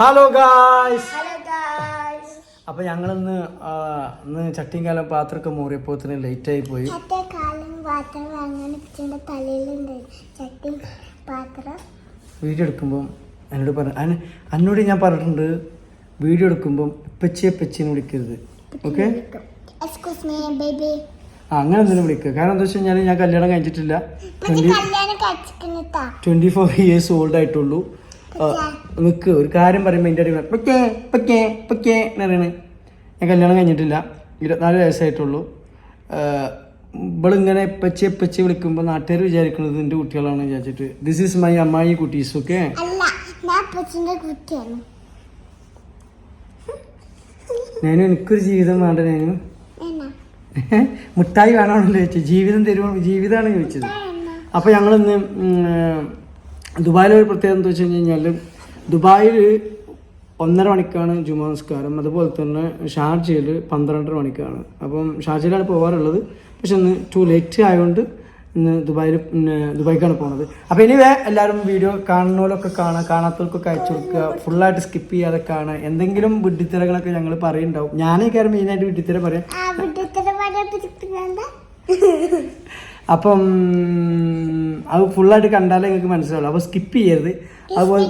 Hello guys അപ്പൊ ഞങ്ങളിന്ന് ഇന്ന് ചട്ടിയും കാലം പാത്രമൊക്കെ മൂറിയപ്പോത്തിന് ലേറ്റ് ആയി പോയി വീഡിയോ എടുക്കുമ്പോൾ എന്നോട് പറഞ്ഞു എന്നോട് ഞാൻ പറഞ്ഞിട്ടുണ്ട് വീഡിയോ എടുക്കുമ്പോൾ ഇപ്പച്ചിയെ പെച്ചിനെ വിളിക്കരുത്. ഓക്കെ അങ്ങനെ എന്തെങ്കിലും വിളിക്കുക കാരണം എന്താ വെച്ചാൽ കഴിഞ്ഞാൽ ഞാൻ കല്യാണം കഴിച്ചിട്ടില്ല. ട്വന്റി ഫോർ ഇയേഴ്സ് ഓൾഡ് ആയിട്ടുള്ളൂ. നിൽക്ക് ഒരു കാര്യം പറയുമ്പോൾ എന്റെ ഇടയിൽ പക്കേ പക്കേ പക്കേ എന്ന് പറയണേ. ഞാൻ കല്യാണം കഴിഞ്ഞിട്ടില്ല ഇരുപത്തിനാല് വയസ്സായിട്ടുള്ളൂ. ഇവളിങ്ങനെ പച്ചെ എപ്പച്ചി വിളിക്കുമ്പോൾ നാട്ടുകാർ വിചാരിക്കുന്നത് എന്റെ കുട്ടികളാണ് വിചാരിച്ചിട്ട് ദിസ് ഈസ് മൈ അമ്മായി കുട്ടീസ് ഓക്കെ ഞാനും എനിക്കൊരു ജീവിതം വേണ്ട ഞാനും? മിഠായി മുട്ടായി വേണമെന്നല്ലോ ചോദിച്ചു ജീവിതം തരുമോ ജീവിതമാണ് ചോദിച്ചത്. അപ്പോൾ ഞങ്ങളിന്ന് ദുബായിലെ ഒരു പ്രത്യേകത എന്താ വെച്ച് കഴിഞ്ഞാൽ ദുബായിൽ ഒന്നര മണിക്കാണ് ജുമാ നിസ്കാരം. അതുപോലെ തന്നെ ഷാർജയിൽ പന്ത്രണ്ടര മണിക്കാണ്. അപ്പം ഷാർജയിലാണ് പോകാറുള്ളത് പക്ഷെ ഇന്ന് ടു ലേറ്റ് ആയതുകൊണ്ട് ഇന്ന് ദുബായിൽ പിന്നെ ദുബായിക്കാണ് പോകുന്നത് അപ്പോൾ ഇനി എല്ലാവരും വീഡിയോ കാണുന്നവരൊക്കെ കാണാം കാണാത്തവർക്കൊക്കെ അയച്ചു കൊടുക്കുക. ഫുള്ളായിട്ട് സ്കിപ്പ് ചെയ്യാതെ കാണുക. എന്തെങ്കിലും വിഡ്ഢിത്തിരകളൊക്കെ ഞങ്ങൾ പറയുന്നുണ്ടാവും. ഞാനേ കാര്യം മെയിനായിട്ട് വിഡ്ഢിത്തിര പറയാം. അപ്പം അത് ഫുള്ളായിട്ട് കണ്ടാലേ നിങ്ങൾക്ക് മനസ്സിലാവുള്ളൂ. അപ്പോൾ സ്കിപ്പ് ചെയ്യരുത്. അതുപോലെ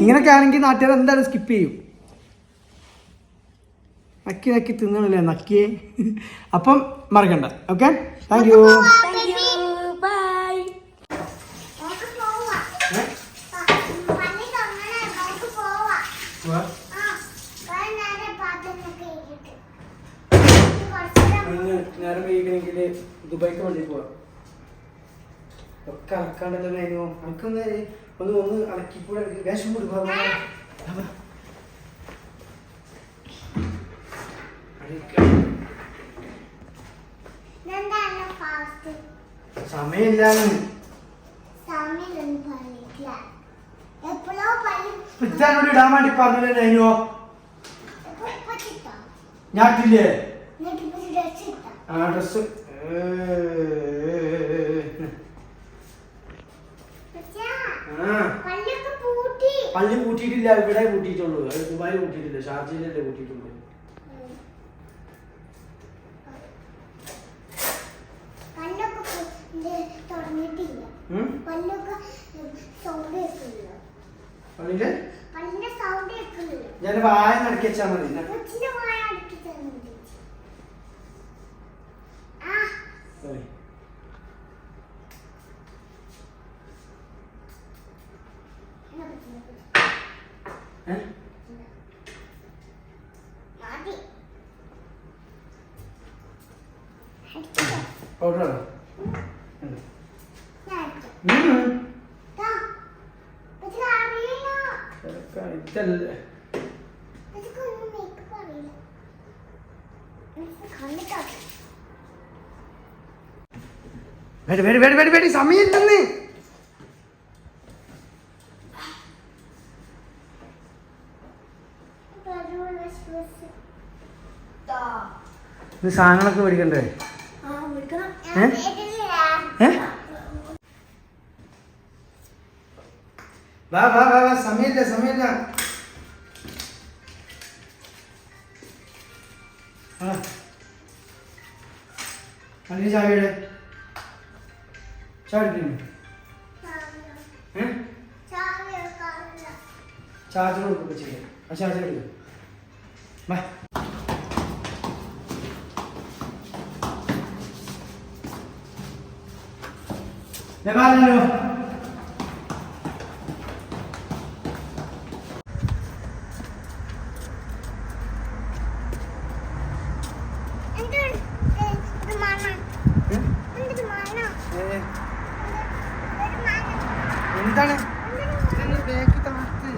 ഇങ്ങനൊക്കെ ആണെങ്കിൽ നാട്ടുകാർ എന്തായാലും സ്കിപ്പ് ചെയ്യും. നക്കി നക്കി തിന്നണല്ലേ നക്കിയേ? അപ്പം മറക്കണ്ട. ഓക്കെ താങ്ക് യു ബൈ നമുക്ക് പോവാ പണി തുടങ്ങണേ നമുക്ക് പോവാ ആ കുറെ നേരം പാത്രമൊക്കെ ഇട്ടിട്ട് നേരം വൈകണമെങ്കിൽ ദുബായിക്ക് വേണ്ടി പോവാം. ഒക്കെ അലക്കാണ്ടല്ലോ അതിനോ അനക്കൊന്ന് ഒന്ന് ഒന്ന് അലക്കിക്കൂടെ വേഷം ഫാസ്റ്റ് സമയമില്ലാന്ന്. ഇടാൻ വേണ്ടി പറഞ്ഞില്ലേ അതിനോ ഞാട്ടില്ലേ എന്നിട്ട് ഇപ്പൊ ഡ്രസ് ഇട്ടോ ആ. ഡ്രസ് പള്ളി കൂട്ടിയിട്ടില്ല ഇവിടെ കൂട്ടിയിട്ടുള്ളൂ അത് ദുബായിൽ കൂട്ടിയിട്ടില്ല ഷാർജയിലല്ലേ കൂട്ടിയിട്ടുള്ളൂ ഞാൻ വായ നടക്കി വെച്ചാൽ മതി. കൊച്ചിന് അറിയില്ല. ഇതൊക്കെ ഇതല്ല. വേടി, വേടി, വേടി, വേടി, വേടി, ഇത് സാധനങ്ങളൊക്കെ മേടിക്കണ്ടേ? വാ വാ വാ വാ സമയമില്ല സമയമില്ല. ആ. അതിന് ചായയുടെ വെക്കാറില്ല. ചാർജർ കൊടുക്കുക ചെയ്യാം. ആ ചാർജർ എടുക്കും. വാ. ഞാൻ പറഞ്ഞല്ലോ. എന്ത്? എന്താണ് എന്തൊരു ഇതെന്നെ ബാക്കി താത്ത്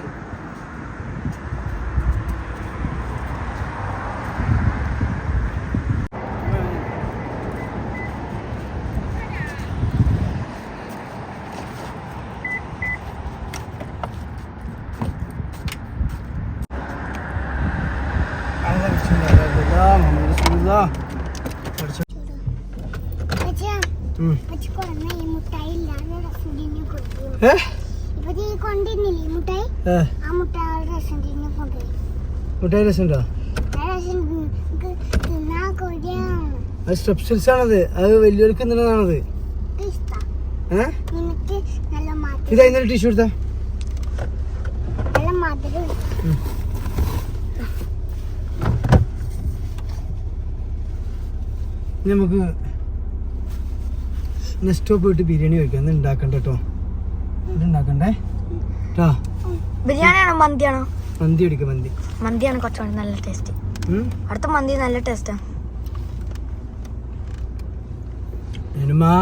അച്ഛാ, അച്ഛ കൊറേ റെസ്റ്റോറന്റ് തിന്നാ കൊടിയാണ് അത് സ്ട്രെപ്സിൽസ് ആണത് അത് വലിയവർക്ക് തിന്നണതാണത്. ഇതാ ഇന്നലെ ടിഷ്യൂ എടുത്താ? നമുക്ക് നെക്സ്റ്റ് പോയിട്ട് ബിരിയാണി കഴിക്കാം. ഒന്ന് ഉണ്ടാക്കണ്ട കേട്ടോ ഉണ്ടാക്കണ്ടേ കേട്ടോ ബിരിയാണിയാണോ മന്തിയാണോ? മന്തി അടിക്കാം മന്തി. മന്തിയാണ് കുറച്ചുകൂടി നല്ല ടേസ്റ്റ് അടുത്ത മന്തി നല്ല ടേസ്റ്റാ എനുമാ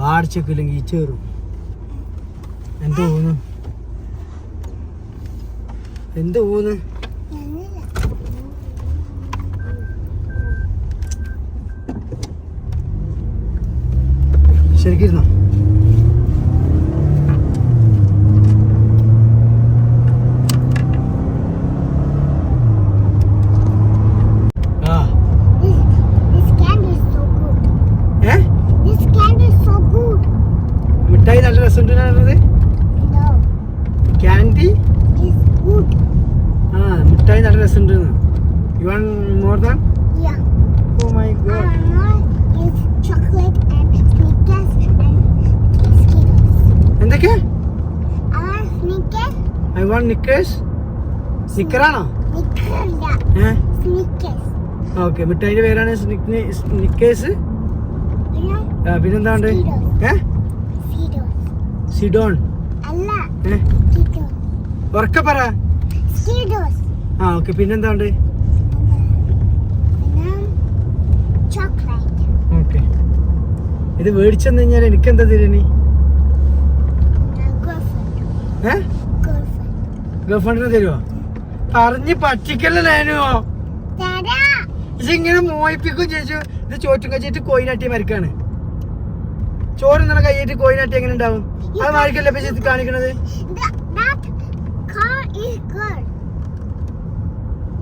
വാടിച്ചൊക്കില്ലെങ്കിൽ ഈ ചേറും. എന്ത് തോന്നുന്നു എന്ത് തോന്നുന്നു ക്യാൻഡി it's good. ആ മിഠായി നല്ല രസമുണ്ടെന്ന് you want more than Yeah. Oh my I God want is chocolate and Snickers and Skittles. എന്തൊക്കെ? ഐ വാണ്ട് നിക്കേഴ്സ് നിക്കറാണോ. ഓക്കെ മിഠായിന്റെ പേരാണ് നിക്കേഴ്സ് You know, പിന്നെന്താ ഉണ്ട് ഏ? Skittles. സിഡോൺ. ഉറക്കെ പറ. ആ ഓക്കെ പിന്നെന്താ ഉണ്ട് പിന്നെ ചോക്ലേറ്റ് ഓക്കെ ഇത് മേടിച്ചെന്ന് കഴിഞ്ഞാൽ എനിക്ക് എന്താ തരണി ഏ? ഗേൾഫ്രണ്ട് ഗർഫണ്ടിന് തരുമോ പറഞ്ഞ് പറ്റിക്കല്ലോ ഇതിങ്ങനെ മോയിപ്പിക്കും ചേച്ചു. ഇത് ചോറ്റും കച്ചിട്ട് കോയിനാട്ടി മരിക്കാണ്. ചോറ് ഇന്നലെ കൈയിട്ട് കോയിനാട്ടി എങ്ങനെ ഉണ്ടാവും? അത് മാറിക്കല്ലേ ചേച്ചി കാണിക്കണത്?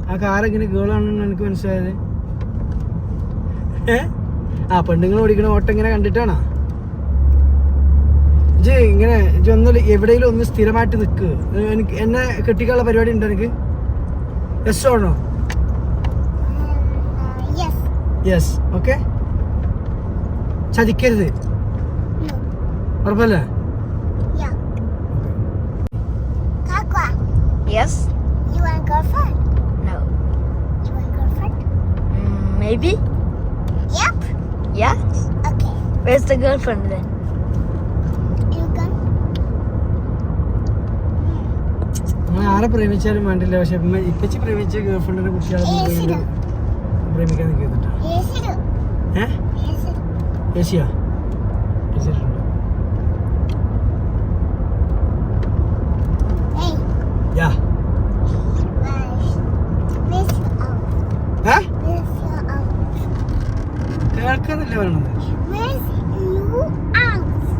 ആ കാർ എങ്ങനെ ഗേൾ ആണെന്ന് എനിക്ക് മനസ്സിലായത്. ഏ? ആ പെണ്ണുങ്ങൾ ഓടിക്കണ ഓട്ടം ഇങ്ങനെ കണ്ടിട്ടാണോ? ജി ഇങ്ങനെ ജി ഒന്ന് എവിടെയെങ്കിലും ഒന്ന് സ്ഥിരമായിട്ട് നിൽക്ക് എനിക്ക് എന്നെ കെട്ടിക്കാനുള്ള പരിപാടി ഉണ്ടോ എനിക്ക് യെസ് ഓണോ യെസ് ഓക്കെ ചതിക്കരുത്. ഉറപ്പല്ലേ? Yes. You want a girlfriend? No. you want a girlfriend? Mm, yep yes okay. Where's the girlfriend then? Then you can ആരെ പ്രേമിച്ചാലും വേണ്ടില്ല. പക്ഷെ ഇപ്പച്ചി പ്രേമിച്ച ഗേൾഫ്രണ്ടിനെ കുട്ടികളെ പ്രേമിക്കാൻ നിൽക്കുന്നുണ്ടോ. ഏ yes ഏഷ്യ ഏഷ്യയിലുണ്ട് hey yeah where's where's your house ഏ where's your house കേൾക്കുന്നില്ല പറയണത് where's your house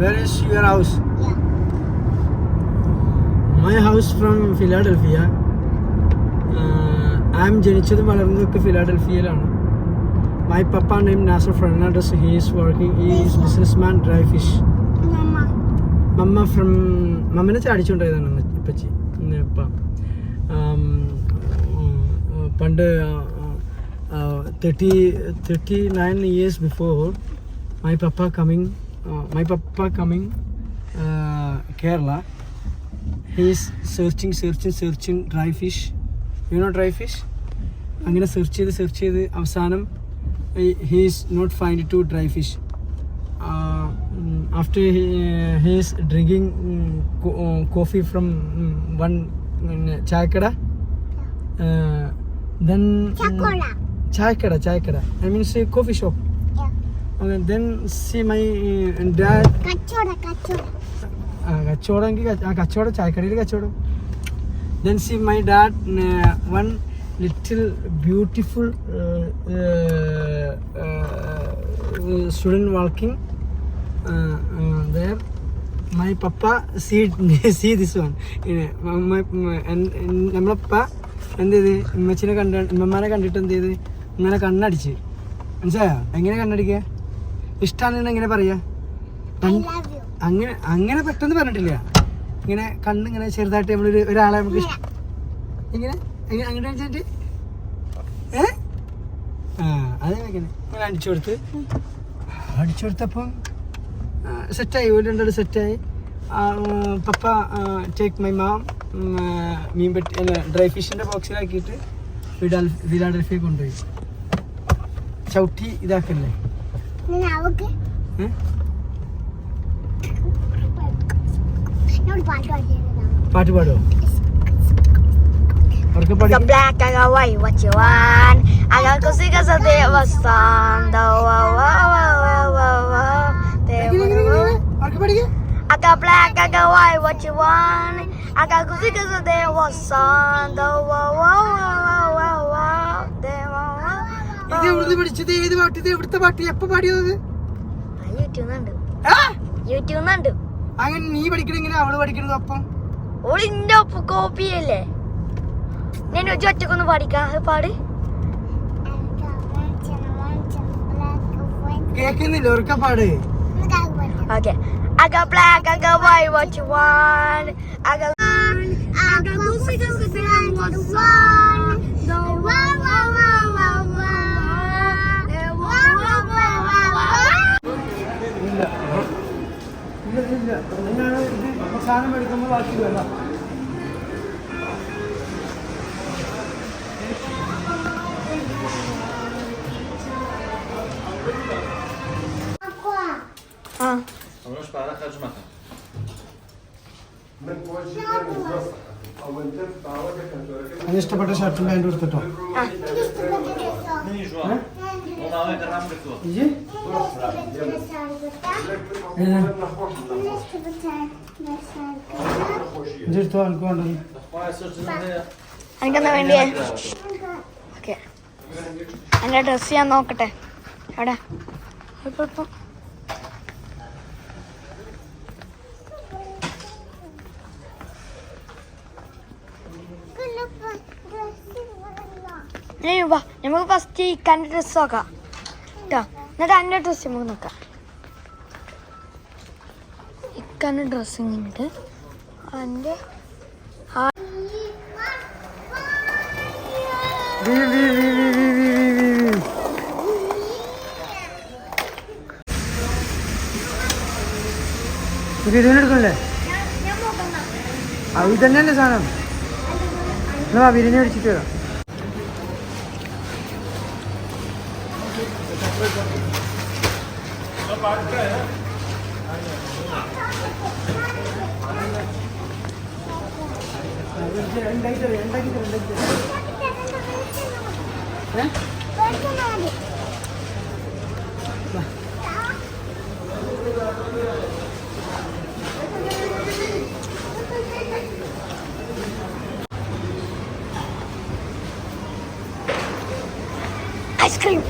where is your house yeah my house from Philadelphia I'm ജനിച്ചതും വളർന്നതൊക്കെ ഫിലാഡൽഫിയയിലാണ് my papa name Nasar Fernandez he is working is business man dry fish mama. Mamma from മമ്മനെ ചാടിച്ചുകൊണ്ടായതാണ് അമ്മ ഇപ്പച്ചി ഇപ്പ. Um, um, um, പണ്ട് thirty thirty nine years before my papa coming my papa coming Kerala he's searching searching searching dry fish you know dry fish അങ്ങനെ search ചെയ്ത് search ചെയ്ത് അവസാനം he's not find to dry fish uh, mm, after he, uh, he is drinking mm, co- uh, coffee from mm, one mm, chai kada uh, then mm, chai kada chai kada i mean say coffee shop yeah okay, then see my uh, dad കച്ചോട ആ കച്ചവടം എങ്കിൽ ആ കച്ചവടം ചായക്കടയിൽ കച്ചവടം. Then see my dad one little beautiful student working there my papa see see this one നമ്മളപ്പ എന്ത് ചെയ്ത്? ഉമ്മച്ചിനെ കണ്ട ഉമ്മമാരെ കണ്ടിട്ട് എന്ത് ചെയ്ത്? ഇങ്ങനെ കണ്ണടിച്ച്. മനസ്സിലായോ? എങ്ങനെ കണ്ണടിക്കുക? ഇഷ്ടമാണെന്ന് എങ്ങനെ പറയാ? I love you. അങ്ങനെ അങ്ങനെ പെട്ടെന്ന് പറഞ്ഞിട്ടില്ല. ഇങ്ങനെ കണ്ണിങ്ങനെ ചെറുതായിട്ട് നമ്മളൊരു ഒരാളെ നമുക്ക് ഇങ്ങനെ അങ്ങനെ വെച്ചിട്ട് ഏ? ആ അതേ ഇങ്ങനെ. ഇങ്ങനെ അടിച്ചു കൊടുത്ത്. അടിച്ചു കൊടുത്തപ്പം സെറ്റായി. ഒരു രണ്ടാൾ സെറ്റായി. പപ്പ ടേക്ക് മൈ മാം മീൻ പെട്ടി അല്ല ഡ്രൈ ഫിഷിന്റെ ബോക്സിലാക്കിയിട്ട് വിടാൽ വിലാഡൽഫിയെ കൊണ്ടുപോയി. ചവിട്ടി ഇതാക്കല്ലേ? പാട്ട് പാടുമോ black and white, what you want? I got to sing as a day of a song. I got black, I got white, what you want? I got to sing as a day of a song. ഇത് എവിടുന്ന് പഠിച്ചത് ഏത് പാട്ട് ഇത് എവിടുത്തെ പാട്ട് എപ്പോ പാടിയത് യൂട്യൂബിൽ നിന്നുണ്ട് യൂട്യൂബിൽ നിന്നുണ്ട് അങ്ങനെ നീ പഠിക്കണ ഇങ്ങനെ അവൾ പഠിക്കണത് അപ്പം ഓളിന്റെ ഒപ്പം കോപ്പി അല്ലേ ഞാൻ ഒരു ഒറ്റക്കൊന്ന് പഠിക്കാം പാട് കേക്കുന്നില്ല ഒരക്ക പാട് okay I got black, I got white, what you want? I got. I got pussy cause the fan was one. നിങ്ങളാണ് ഇത് അവസാനം എടുക്കുമ്പോൾ ബാക്കി വരാം А. Потому что пора хаджмата. ഇഷ്ടപ്പെട്ട ഷർട്ടും പാന്റും എടുത്തിട്ടോ? എടുത്തോ? ഡ്രസ് വേണ്ടത്? ഞാൻ നോക്കട്ടെ. അവിടെ വാ നമുക്ക് ഫസ്റ്റ് ഇക്കാന്റെ ഡ്രസ്സ് നോക്കാം. കേട്ടോ എന്നിട്ട് എന്റെ ഡ്രസ്സ് നമുക്ക് നോക്കാം. ഇക്കാന്റെ ഡ്രസ്സ് ഇങ്ങനെയുണ്ട് എന്റെ ബിരിയാണി സാധനം? എന്നാ ബിരിയാണി അടിച്ചിട്ട് വരാം. കിലോ രണ്ടര കിലോ രണ്ടര കിലോ ഏ ഐസ്ക്രീം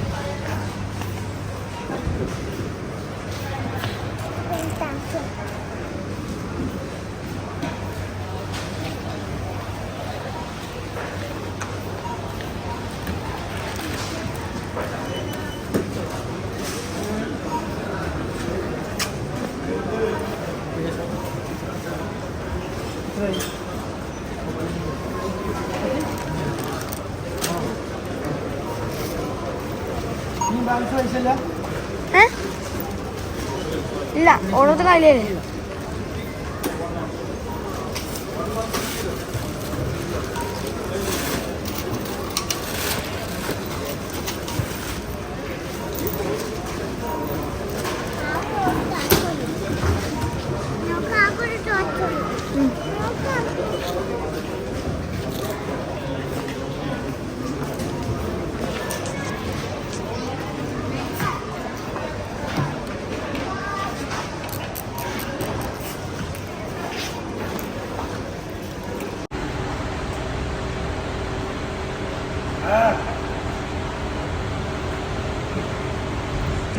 ഇല്ല? ഓണത്തിന് കളിയല്ലേ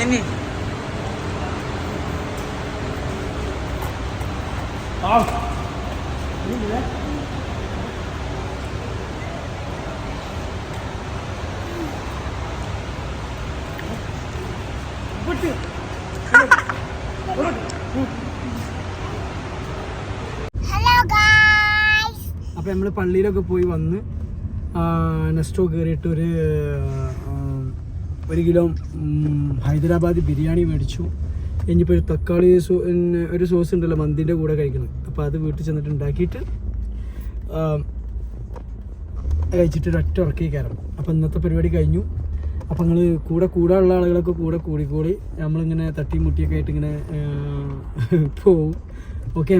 അതന്നെ അപ്പൊ നമ്മൾ പള്ളിയിലൊക്കെ പോയി വന്ന് നെസ്റ്റോ കയറിയിട്ട് ഒരു ഒരു കിലോ ഹൈദരാബാദി ബിരിയാണി മേടിച്ചു. ഇനിയിപ്പോൾ ഒരു തക്കാളി ഒരു സോസ് ഉണ്ടല്ലോ മന്തിന്റെ കൂടെ കഴിക്കണം. അപ്പോൾ അത് വീട്ടിൽ ചെന്നിട്ട് ഉണ്ടാക്കിയിട്ട് കഴിച്ചിട്ട് ഒരൊറ്റ ഉറക്കി കയറും. അപ്പോൾ ഇന്നത്തെ പരിപാടി കഴിഞ്ഞു. അപ്പോൾ നിങ്ങൾ കൂടെ കൂടാനുള്ള ആളുകളൊക്കെ കൂടെ കൂടിക്കൂടി നമ്മളിങ്ങനെ തട്ടി മുട്ടിയൊക്കെ ആയിട്ട് ഇങ്ങനെ പോവും. ഓക്കെ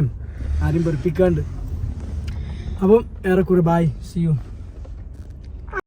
ആരും വെറുപ്പിക്കാണ്ട്. അപ്പം ഏറെക്കുറെ ബായ് സി യു